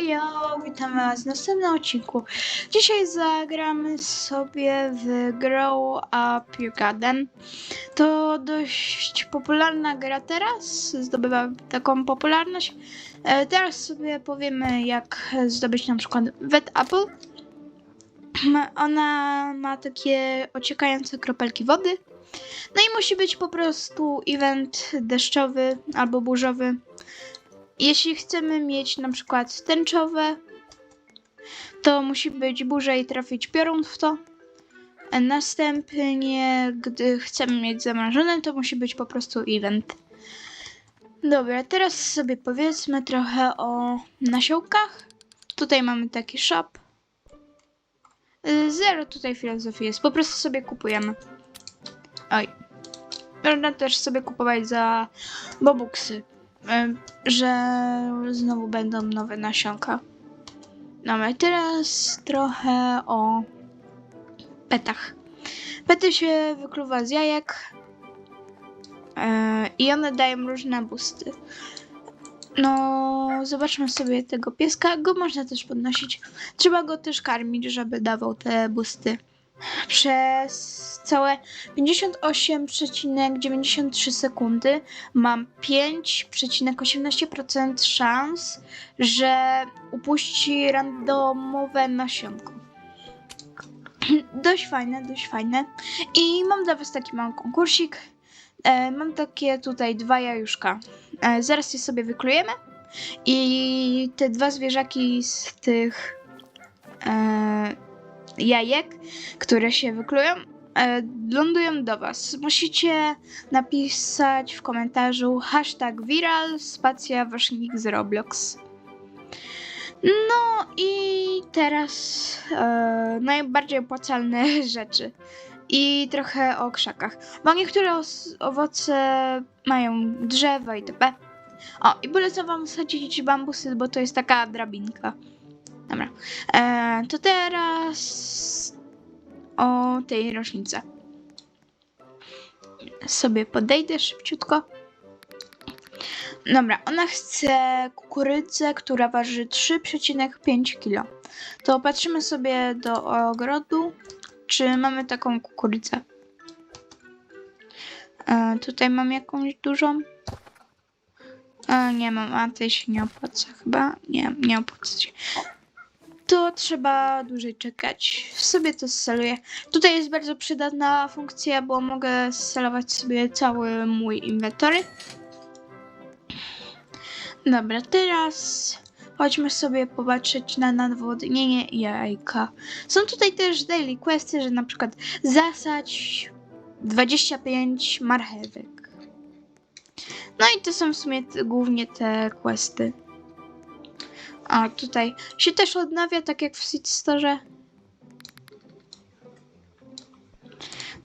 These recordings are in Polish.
Hejo, witam was w następnym odcinku. Dzisiaj zagramy sobie w Grow Up Your Garden. To dość popularna gra teraz, zdobywa taką popularność. E, Teraz sobie powiemy jak zdobyć na przykład Wet Apple. Ona ma takie ociekające kropelki wody. No i musi być po prostu event deszczowy albo burzowy. Jeśli chcemy mieć na przykład tęczowe, to musi być burza i trafić piorun w to. Następnie, gdy chcemy mieć zamrożone, to musi być po prostu event. Dobra, teraz sobie powiedzmy trochę o nasiołkach. Tutaj mamy taki shop. Y, Zero tutaj filozofii jest, po prostu sobie kupujemy. Oj. Można też sobie kupować za bobuksy że znowu będą nowe nasionka. Dobra, i teraz trochę o petach. Pety się wykluwa z jajek e, i one dają różne busty. No, zobaczmy sobie tego pieska. Go można też podnosić. Trzeba go też karmić, żeby dawał te busty. Przez całe 58,93 sekundy mam 5,18% szans, że upuści randomowe nasionko. dość fajne, dość fajne. I mam dla Was taki mały konkursik. E, mam takie tutaj dwa jajuszka. E, zaraz je sobie wyklujemy. I te dwa zwierzaki z tych e, jajek, które się wyklują, e, lądują do Was. Musicie napisać w komentarzu hashtag viral spacja wasznik z Roblox. No i teraz e, najbardziej opłacalne rzeczy. I trochę o krzakach. Bo niektóre owoce mają drzewa itp. O, i polecam wam sadzić bambusy, bo to jest taka drabinka. Dobra. E, to teraz o tej roślince. Sobie podejdę szybciutko. Dobra, ona chce kukurydzę, która waży 3,5 kg. To patrzymy sobie do ogrodu, czy mamy taką kukurydzę. E, tutaj mam jakąś dużą. E, nie mam, a tej się nie opłaca chyba. Nie, nie opłaca się. To trzeba dłużej czekać. Sobie to sceluję. Tutaj jest bardzo przydatna funkcja, bo mogę scelować sobie cały mój inwentory. Dobra, teraz chodźmy sobie popatrzeć na nawodnienie i jajka. Są tutaj też daily questy, że na przykład zasadź 25 marchewek. No i to są w sumie głównie te questy. A tutaj się też odnawia, tak jak w Seed Store.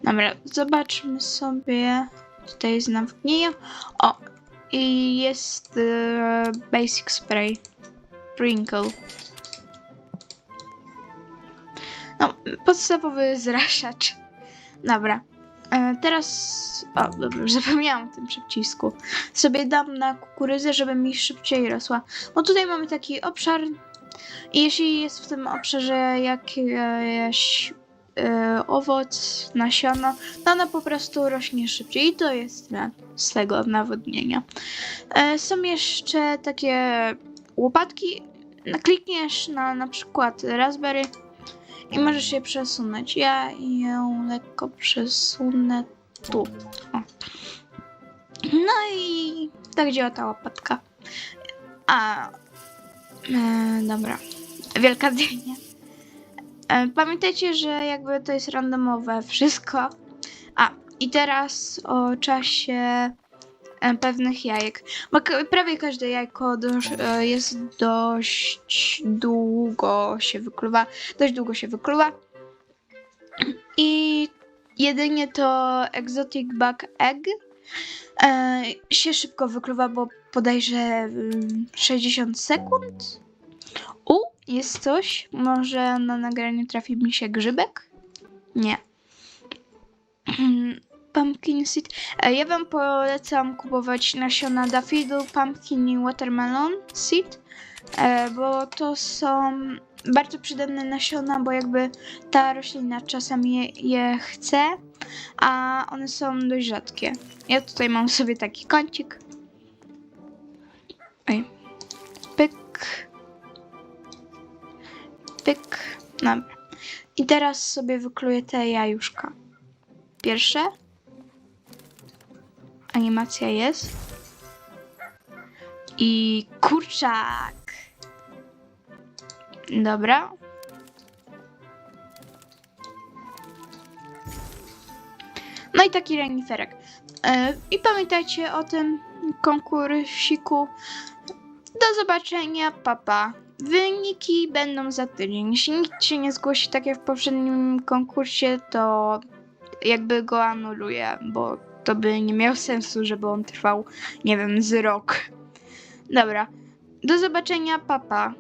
Dobra, zobaczmy sobie. Tutaj jest nawodnienie. O, i jest e, Basic Spray. Sprinkle. No, podstawowy zraszacz. Dobra. E, teraz. O, dobrze, zapomniałam o tym przycisku. Sobie dam na kukurydzę, żeby mi szybciej rosła. Bo tutaj mamy taki obszar. I jeśli jest w tym obszarze jakiś e, owoc, nasiono, to ona po prostu rośnie szybciej. I to jest tyle z tego nawodnienia. E, są jeszcze takie łopatki. Klikniesz na na przykład raspberry i możesz je przesunąć. Ja ją lekko przesunę tu. O. No i tak działa ta łopatka. A, e, dobra. Wielka dynia. E, pamiętajcie, że jakby to jest randomowe wszystko. A, i teraz o czasie pewnych jajek. Bo prawie każde jajko doż, e, jest dość długo się wykluwa. Dość długo się wykluwa. I jedynie to Exotic Bug Egg e, się szybko wykluwa, bo mm, 60 sekund. U, jest coś. Może na nagraniu trafi mi się grzybek? Nie. pumpkin seed. E, Ja wam polecam kupować nasiona Daffodil, pumpkin i watermelon seed, e, bo to są bardzo przydatne nasiona, bo jakby ta roślina czasami je, je chce, a one są dość rzadkie. Ja tutaj mam sobie taki kącik. Oj. Pyk. Pyk. Dobra. I teraz sobie wykluję te jajuszka. Pierwsze. Animacja jest. I kurczak. Dobra. No i taki reniferek. E, I pamiętajcie o tym konkursiku. Do zobaczenia, papa. Wyniki będą za tydzień. Jeśli nikt się nie zgłosi tak jak w poprzednim konkursie, to jakby go anuluję, bo to by nie miało sensu, żeby on trwał, nie wiem, z rok. Dobra. Do zobaczenia, papa.